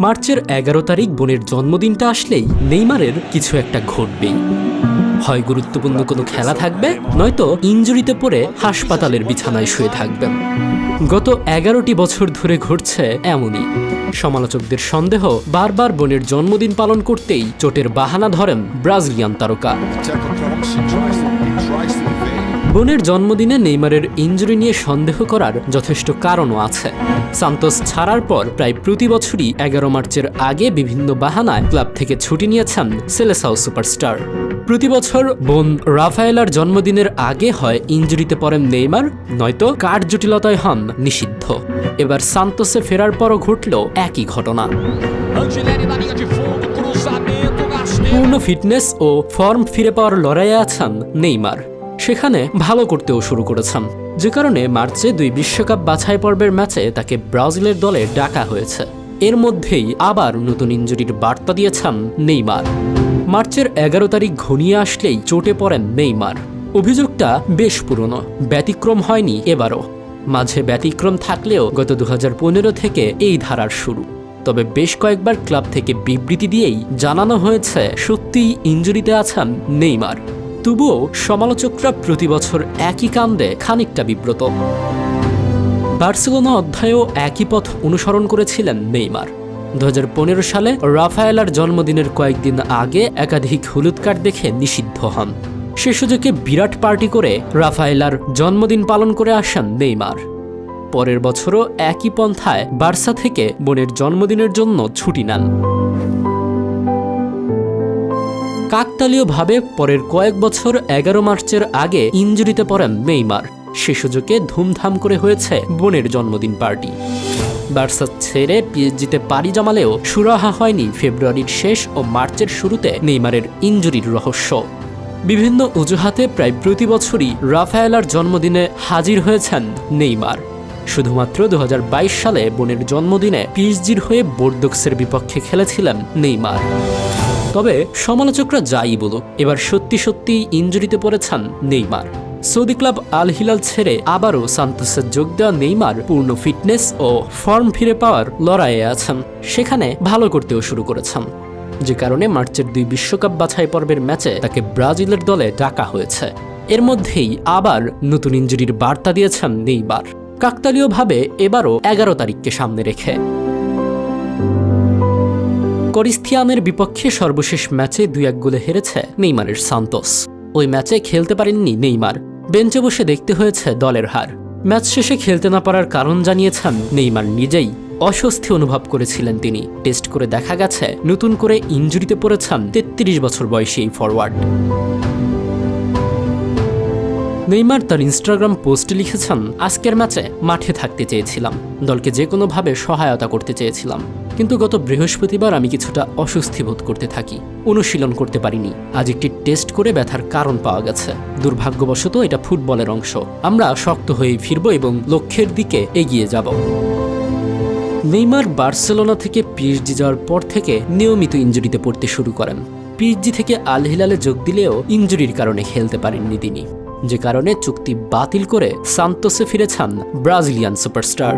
মার্চের এগারো তারিখ বোনের জন্মদিনটা আসলেই নেইমারের কিছু একটা ঘটবেই। হয় গুরুত্বপূর্ণ কোনো খেলা থাকবে, নয়তো ইঞ্জুরিতে পড়ে হাসপাতালের বিছানায় শুয়ে থাকবেন। গত এগারোটি বছর ধরে ঘটছে এমনই। সমালোচকদের সন্দেহ বারবার বোনের জন্মদিন পালন করতেই চোটের বাহানা ধরেন ব্রাজিলিয়ান তারকা। বোনের জন্মদিনে নেইমারের ইঞ্জুরি নিয়ে সন্দেহ করার যথেষ্ট কারণও আছে। সান্তোস ছাড়ার পর প্রায় প্রতি বছরই এগারো মার্চের আগে বিভিন্ন বাহানায় ক্লাব থেকে ছুটি নিয়েছেন সেলেসাও সুপারস্টার। প্রতি বছর বোন রাফায়েলার জন্মদিনের আগে হয় ইঞ্জুরিতে পড়েন নেইমার, নয়তো কাঠ জটিলতায় হন নিষিদ্ধ। এবার সান্তোসে ফেরার পরও ঘটল একই ঘটনা. পূর্ণ ফিটনেস ও ফর্ম ফিরে পাওয়ার লড়াইয়ে আছেন নেইমার। সেখানে ভালো করতেও শুরু করেছেন। যে কারণে মার্চে দুই বিশ্বকাপ বাছাই পর্বের ম্যাচে তাকে ব্রাজিলের দলে ডাকা হয়েছে। এর মধ্যেই আবার নতুন ইঞ্জুরির বার্তা দিয়েছেন নেইমার। মার্চের এগারো তারিখ ঘনিয়ে আসলেই চোটে পড়েন নেইমার। অভিযোগটা বেশ পুরনো, ব্যতিক্রম হয়নি এবারও। মাঝে ব্যতিক্রম থাকলেও গত দু হাজার পনেরো থেকে এই ধারার শুরু। তবে বেশ কয়েকবার ক্লাব থেকে বিবৃতি দিয়েই জানানো হয়েছে, সত্যিই ইঞ্জুরিতে আছেন নেইমার। তবুও সমালোচকরা প্রতি বছর একই কাণ্ডে খানিকটা বিব্রত। বার্সেলোনা অধ্যায়েও একই পথ অনুসরণ করেছিলেন নেইমার। দু হাজার পনেরো সালে রাফায়েলার জন্মদিনের কয়েকদিন আগে একাধিক হলুদ কার্ড দেখে নিষিদ্ধ হন। সে সুযোগে বিরাট পার্টি করে রাফায়েলার জন্মদিন পালন করে আসেন নেইমার। পরের বছরও একই পন্থায় বার্সা থেকে বোনের জন্মদিনের জন্য ছুটি নেন। কাকতালীয়ভাবে পরের কয়েক বছর এগারো মার্চের আগে ইঞ্জুরিতে পড়েন নেইমার। সে সুযোগে ধুমধাম করে হয়েছে বোনের জন্মদিন পার্টি। বার্সা ছেড়ে পিএসজিতে পাড়ি জমালেও সুরাহা হয়নি ফেব্রুয়ারির শেষ ও মার্চের শুরুতে নেইমারের ইঞ্জুরির রহস্য। বিভিন্ন অজুহাতে প্রায় প্রতি বছরই রাফায়েলার জন্মদিনে হাজির হয়েছেন নেইমার। শুধুমাত্র দু হাজার বাইশ সালে বোনের জন্মদিনে পিএসজির হয়ে বোর্ডোক্সের বিপক্ষে খেলেছিলেন নেইমার। তবে সমালোচকরা যাই বলুক, এবার সত্যি সত্যি ইঞ্জুরিতে পড়েছেন Neymar. Saudi club Al Hilal ছেড়ে আবারও সান্তোসে যোগ দেওয়া নেইমার পূর্ণ ফিটনেস ও ফর্ম ফিরে পাওয়ার লড়াইয়ে আছেন। সেখানে ভালো করতেও শুরু করেছেন। যে কারণে মার্চের দুই বিশ্বকাপ বাছাই পর্বের ম্যাচে তাকে ব্রাজিলের দলে ডাকা হয়েছে। এর মধ্যেই আবার নতুন ইঞ্জুরির বার্তা দিয়েছেন নেইমার। কাকতালীয়ভাবে এবারও এগারো তারিখকে সামনে রেখে। করিস্তিয়ানের বিপক্ষে সর্বশেষ ম্যাচে দুই এক গোলে হেরেছে নেইমারের সান্তোস। ওই ম্যাচে খেলতে পারেননি নেইমার। বেঞ্চে বসে দেখতে হয়েছে দলের হার। ম্যাচ শেষে খেলতে না পারার কারণ জানিয়েছেন নেইমার নিজেই। অস্বস্তি অনুভব করেছিলেন তিনি। টেস্ট করে দেখা গেছে, নতুন করে ইঞ্জুরিতে পড়েছেন তেত্রিশ বছর বয়সী এই ফরওয়ার্ড নেইমার তার ইনস্টাগ্রাম পোস্টে লিখেছেন, আজকের ম্যাচে মাঠে থাকতে চেয়েছিলাম। দলকে যে কোনোভাবে সহায়তা করতে চেয়েছিলাম। কিন্তু গত বৃহস্পতিবার আমি কিছুটা অস্বস্তি বোধ করতে থাকি। অনুশীলন করতে পারিনি। আজ একটি টেস্ট করে ব্যথার কারণ পাওয়া গেছে। দুর্ভাগ্যবশত এটা ফুটবলের অংশ। আমরা শক্ত হয়ে ফিরব এবং লক্ষ্যের দিকে এগিয়ে যাব। নেইমার বার্সেলোনা থেকে পিএসজি যাওয়ার পর থেকে নিয়মিত ইঞ্জুরিতে পড়তে শুরু করেন। পিএসজি থেকে আল হিলালে যোগ দিলেও ইঞ্জুরির কারণে খেলতে পারেননি তিনি। যে কারণে চুক্তি বাতিল করে সান্তোসে ফিরেছেন ব্রাজিলিয়ান সুপারস্টার।